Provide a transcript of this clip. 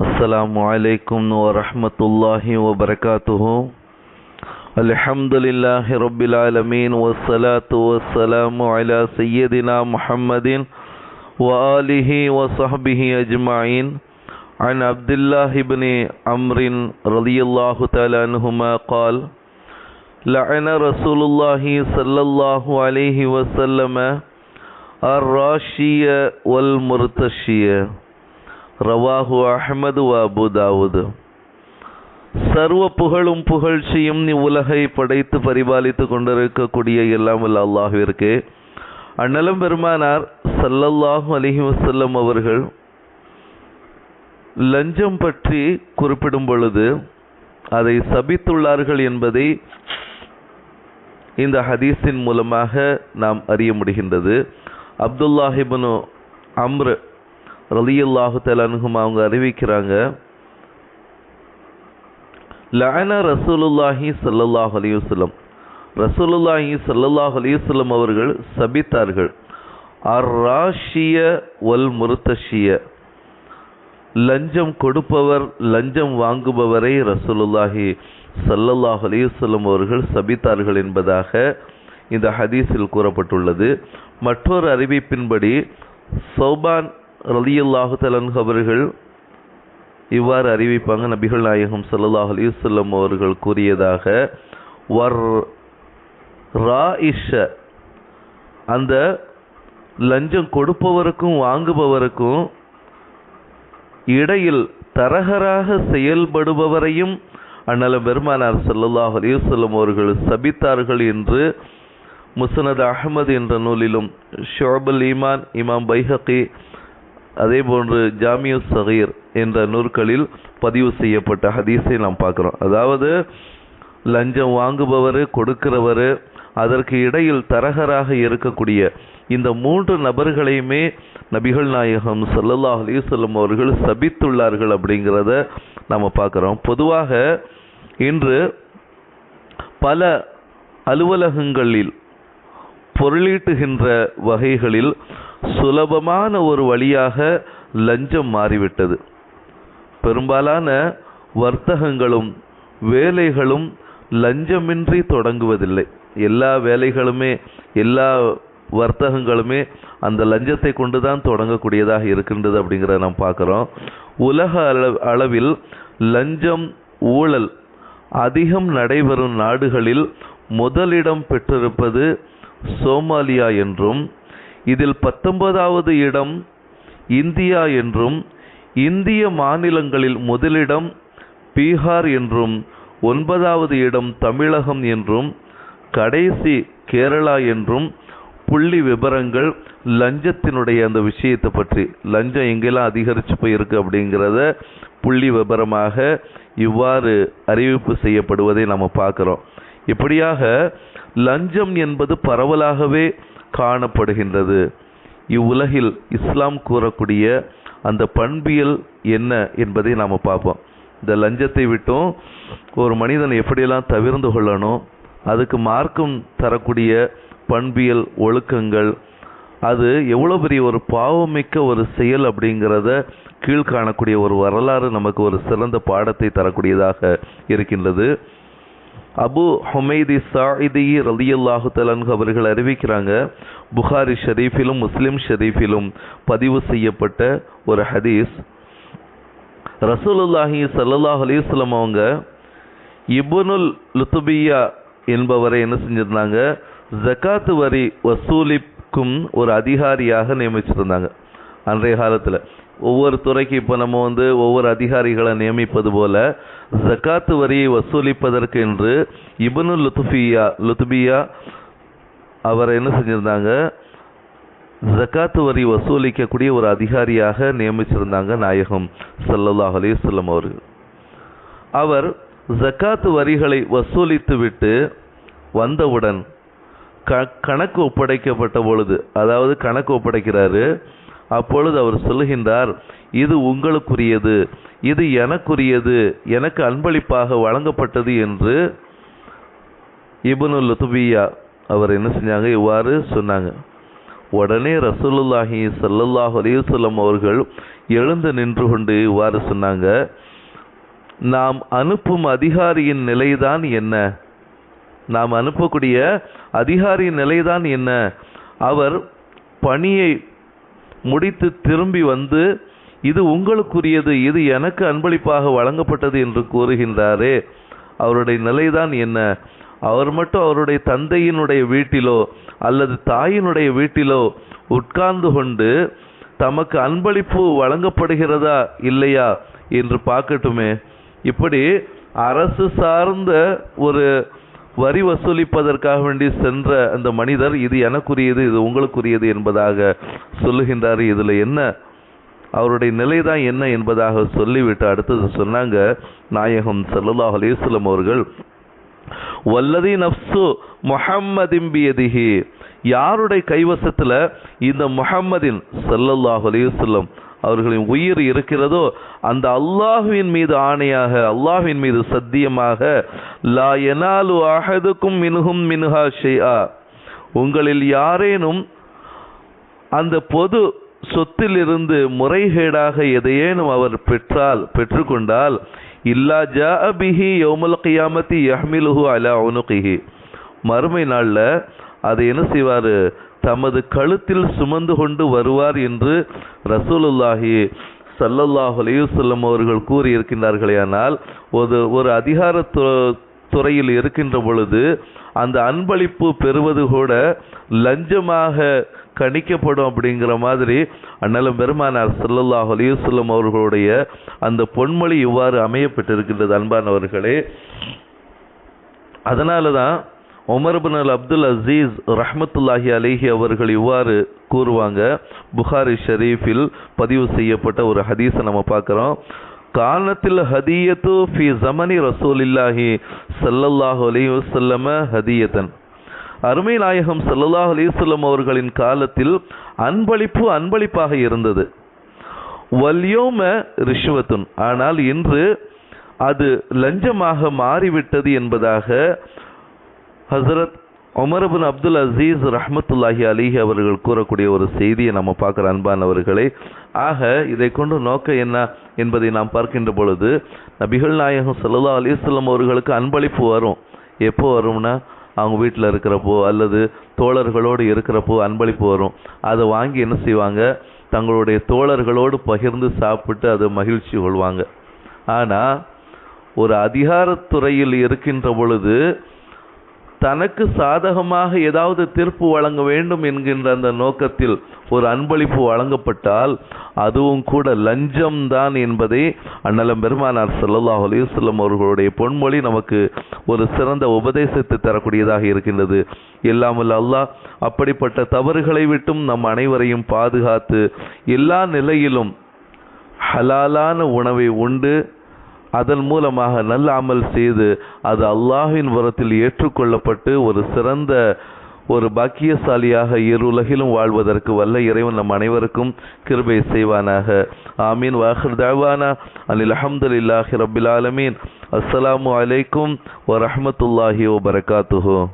السلام عليكم ورحمة الله وبركاته. الحمد لله رب العالمين والصلاة والسلام على سيدنا محمد وآله وصحبه أجمعين عن عبد الله بن عمرو رضي الله تعالى عنهما قال لعن رسول الله صلى الله عليه وسلم الراشية والمرتشية ரவாஹு அஹமது அபு தாவூது சர்வ புகழும் புகழ்ச்சியும் இவ்வுலகை படைத்து பரிபாலித்து கொண்டிருக்கக்கூடிய எல்லாம் வல்ல அல்லாஹிற்கு அண்ணலம் பெருமானார் சல்லல்லாஹு அலிஹி வசல்லம் அவர்கள் லஞ்சம் பற்றி குறிப்பிடும் பொழுது அதை சபித்துள்ளார்கள் என்பதை இந்த ஹதீஸின் மூலமாக நாம் அறிய முடிகின்றது அப்துல்லாஹிபனு அம்ரு ரலியல்லாஹு தலானுகும் அவங்க அறிவிக்கிறாங்க லன ரசூலுல்லாஹி ஸல்லல்லாஹு அலிவசல்லம் ரசூலுல்லாஹி ஸல்லல்லாஹு அலிவசல்லம் அவர்கள் சபித்தார்கள் அர்ராஷிய வல் முருத்தஷிய லஞ்சம் கொடுப்பவர் லஞ்சம் வாங்குபவரை ரசூலுல்லாஹி ஸல்லல்லாஹு அலிவசல்லம் அவர்கள் சபித்தார்கள் என்பதாக இந்த ஹதீஸில் கூறப்பட்டுள்ளது. மற்றொரு அறிவிப்பின்படி சௌபான் ரலியல்லாஹு தலன் அவர்கள் இவ்வாறு அறிவிப்பாங்க. நபிகள் நாயகம் சல்லாஹ் அலிசல்லம் அவர்கள் கூறியதாக வர் ராயிஷ அந்த லஞ்சம் கொடுப்பவருக்கும் வாங்குபவருக்கும் இடையில் தரகராக செயல்படுபவரையும் அண்ணல பெருமானார் சல்லாஹ் அலிசல்லம் அவர்கள் சபித்தார்கள் என்று முசனது அகமது என்ற நூலிலும் ஷோபல் ஈமான் இமாம் பைஹகி அதே போன்று ஜாமியு சகீர் என்ற நூற்களில் பதிவு செய்யப்பட்ட ஹதீஸை நாம் பார்க்குறோம். அதாவது லஞ்சம் வாங்குபவர் கொடுக்கிறவர் அதற்கு இடையில் தரகராக இருக்கக்கூடிய இந்த மூன்று நபர்களையுமே நபிகள் நாயகம் சல்லல்லா அலிசல்லம் அவர்கள் சபித்துள்ளார்கள் அப்படிங்கிறத நம்ம பார்க்குறோம். பொதுவாக இன்று பல அலுவலகங்களில் பொருளீட்டுகின்ற வகைகளில் சுலபமான ஒரு வழியாக லஞ்சம் மாறிவிட்டது. பெரும்பாலான வர்த்தகங்களும் வேலைகளும் லஞ்சமின்றி தொடங்குவதில்லை. எல்லா வேலைகளுமே எல்லா வர்த்தகங்களுமே அந்த லஞ்சத்தை கொண்டு தான் தொடங்கக்கூடியதாக இருக்கின்றது அப்படிங்கிறத நாம் பார்க்குறோம். உலக அளவில் லஞ்சம் ஊழல் அதிகம் நடைபெறும் நாடுகளில் முதலிடம் பெற்றிருப்பது சோமாலியா என்றும் இதில் பத்தொன்பதாவது இடம் இந்தியா என்றும் இந்திய மாநிலங்களில் முதலிடம் பீகார் என்றும் ஒன்பதாவது இடம் தமிழகம் என்றும் கடைசி கேரளா என்றும் புள்ளி விபரங்கள் லஞ்சத்தினுடைய அந்த விஷயத்தை பற்றி. லஞ்சம் எங்கெல்லாம் அதிகரித்து போயிருக்கு அப்படிங்கிறத புள்ளி விபரமாக இவ்வாறு அறிவிப்பு செய்யப்படுவதை நம்ம பார்க்குறோம். இப்படியாக லஞ்சம் என்பது பரவலாகவே காணப்படுகின்றது. இவ்வுலகில் இஸ்லாம் கூறக்கூடிய அந்த பண்பியல் என்ன என்பதை நாம் பார்ப்போம். இந்த லஞ்சத்தை விட்டும் ஒரு மனிதன் எப்படியெல்லாம் தவிர்ந்து கொள்ளணும் அதுக்கு மார்க்கம் தரக்கூடிய பண்பியல் ஒழுக்கங்கள் அது எவ்வளோ பெரிய ஒரு பாவமிக்க ஒரு செயல் அப்படிங்கிறத கீழ்காணக்கூடிய ஒரு வரலாறு நமக்கு ஒரு சிறந்த பாடத்தை தரக்கூடியதாக இருக்கின்றது. அபு ஹுமைதி சாயிதி ரலியல்லாஹு தலன்கு அவர்கள் அறிவிக்கிறாங்க. புகாரி ஷெரீஃபிலும் முஸ்லிம் ஷெரீஃபிலும் பதிவு செய்யப்பட்ட ஒரு ஹதீஸ். ரசூலுல்லாஹி சல்லாஹ் அலிஸ்லம் அவங்க இபுனுல் லுத்துபியா என்பவரை என்ன செஞ்சிருந்தாங்க? ஜக்காத்து வரி வசூலிக்கும் ஒரு அதிகாரியாக நியமிச்சிருந்தாங்க. அன்றைய காலத்தில் ஒவ்வொரு துறைக்கு இப்போ நம்ம வந்து ஒவ்வொரு அதிகாரிகளை நியமிப்பது போல ஜக்காத்து வரியை வசூலிப்பதற்கு என்று இபனு லுத்துஃபியா லுத்துபியா அவர் என்ன செஞ்சிருந்தாங்க? ஜக்காத்து வரி வசூலிக்கக்கூடிய ஒரு அதிகாரியாக நியமிச்சிருந்தாங்க நாயகம் சல்லல்லாஹ் அலிசல்லம் அவர்கள். அவர் ஜக்காத்து வரிகளை வசூலித்துவிட்டு வந்தவுடன் க கணக்கு ஒப்படைக்கப்பட்ட பொழுது அதாவது கணக்கு ஒப்படைக்கிறாரு அப்பொழுது அவர் சொல்லுகின்றார் இது உங்களுக்குரியது இது எனக்குரியது எனக்கு அன்பளிப்பாக வழங்கப்பட்டது என்று இபனுல் லுத்துபியா அவர் என்ன செஞ்சாங்க? இவ்வாறு சொன்னாங்க. உடனே ரசூலுல்லாஹி ஸல்லல்லாஹு அலைஹி அவர்கள் எழுந்து நின்று கொண்டு இவ்வாறு சொன்னாங்க நாம் அனுப்பும் அதிகாரியின் நிலைதான் என்ன? நாம் அனுப்பக்கூடிய அதிகாரியின் நிலைதான் என்ன? அவர் பணியை முடித்து திரும்பி வந்து இது உங்களுக்குரியது இது எனக்கு அன்பளிப்பாக வழங்கப்பட்டது என்று கூறுகின்றாரே. அவருடைய நிலைதான் என்ன? அவர் மட்டும் அவருடைய தந்தையினுடைய வீட்டிலோ அல்லது தாயினுடைய வீட்டிலோ உட்கார்ந்து கொண்டு தமக்கு அன்பளிப்பு வழங்கப்படுகிறதா இல்லையா? என்று பார்க்கட்டுமே. இப்படி அரசு சார்ந்த ஒரு வரி வசூலிப்பதற்காக வேண்டி சென்ற அந்த மனிதர் இது எனக்குரியது இது உங்களுக்குரியது என்பதாக சொல்லுகின்றார். இதுல என்ன? அவருடைய நிலைதான் என்ன என்பதாக சொல்லிவிட்டு அடுத்தது சொன்னாங்க நாயகம் ஸல்லல்லாஹு அலிஸ்லம் அவர்கள் வல்லதி நப்சு முஹம்மதிம்பியதிகி யாருடைய கைவசத்துல? இந்த முஹம்மதின் சல்லல்லாஹ் அலைஹி அவர்களின் உயிர் இருக்கிறதோ அந்த அல்லாஹுவின் மீது ஆணையாக அல்லாஹுவின் மீது சத்தியமாக லா எனாலு அஹதுக்கும் மினுகும் மின்ஹா ஷைஆ. உங்களில் யாரேனும் அந்த பொது சொத்திலிருந்து முறைகேடாக எதையேனும் அவர் பெற்றால் பெற்றுக்கொண்டால் இல்லா ஜா அபிஹி யௌமல் கியாமத்தி யஹ்மிலுஹு அலா உனுகிஹி. மறுமை நாள்ல அதை என்ன செய்வார்? தமது கழுத்தில் சுமந்து கொண்டு வருவார் என்று ரசூலுல்லாஹி ஸல்லல்லாஹு அலையுசல்லம் அவர்கள் அவர்கள் கூறியிருக்கின்றார்களேயானால் ஒரு ஒரு அதிகார து- துறையில் இருக்கின்ற பொழுது அந்த அன்பளிப்பு பெறுவது கூட லஞ்சமாக கணிக்கப்படும் அப்படிங்கிற மாதிரி அண்ணலும் பெருமானார் ஸல்லல்லாஹு அலைஹி அவர்களுடைய அந்த பொன்மொழி இவ்வாறு அமையப்பட்டிருக்கின்றது அன்பானவர்களே. அதனால தான் உமர்பின் அல் அப்துல் அசீஸ் ரஹமத்துல்லாஹி அலைஹி அவர்கள் இவ்வாறு கூறுவாங்க. புகாரி ஷரீஃபில் பதிவு செய்யப்பட்ட ஒரு ஹதீஸை நம்ம பார்க்குறோம். காலத்தில் ஹதியத்து ஃபி ஜமனி ரசூலில்லாஹி சல்லல்லாஹு அலி வஸல்லம ஹதியத்தன். அருமை நாயகம் சல்லல்லாஹ் அலிசல்லம் அவர்களின் காலத்தில் அன்பளிப்பு அன்பளிப்பாக இருந்தது. வல்யோம ரிஷுவத்துன். ஆனால் இன்று அது லஞ்சமாக மாறிவிட்டது என்பதாக ஹசரத் உமரபின் அப்துல் அசீஸ் ரஹமத்துல்லாஹி அலிஹி அவர்கள் கூறக்கூடிய ஒரு செய்தியை நம்ம பார்க்குற அன்பானவர்களே. ஆக இதை கொண்டு நோக்கம் என்ன என்பதை நாம் பார்க்கின்ற பொழுது நபிகள் நாயகம் சல்லா அலிஸ்லம் அவர்களுக்கு அன்பளிப்பு வரும். எப்போ வரும்னா? அவங்க வீட்டில் இருக்கிறப்போ அல்லது தோழர்களோடு இருக்கிறப்போ அன்பளிப்பு வரும். அதை வாங்கி என்ன செய்வாங்க? தங்களுடைய தோழர்களோடு பகிர்ந்து சாப்பிட்டு அதை மகிழ்ச்சி கொள்வாங்க. ஆனால் ஒரு அதிகாரத்துறையில் இருக்கின்ற பொழுது தனக்கு சாதகமாக ஏதாவது தீர்ப்பு வழங்க வேண்டும் என்கின்ற அந்த நோக்கத்தில் ஒரு அன்பளிப்பு வழங்கப்பட்டால் அதுவும் கூட லஞ்சம் தான் என்பதை அண்ணலம் பெருமானார் சல்லாஹ் அலிவசல்லம் அவர்களுடைய பொன்மொழி நமக்கு ஒரு சிறந்த உபதேசத்தை தரக்கூடியதாக இருக்கின்றது. எல்லாமல் அல்லாஹ் அப்படிப்பட்ட தவறுகளை விட்டும் நம் அனைவரையும் பாதுகாத்து எல்லா நிலையிலும் ஹலாலான உணவை உண்டு அதன் மூலமாக நல்ல அமல் செய்து அது அல்லாஹின் வரத்தில் ஏற்றுக்கொள்ளப்பட்டு ஒரு சிறந்த ஒரு பாக்கியசாலியாக இரு உலகிலும் வாழ்வதற்கு வல்ல இறைவன் நம் அனைவருக்கும் கிருபை செய்வானாக. ஆமீன். வாஹிர் தாவானா அனில் அஹமதுல்லாஹி ரபில் ஆலமீன். அஸ்ஸலாமு அலைக்கும் வரஹ்மத்துல்லாஹி பரகாத்துஹோ.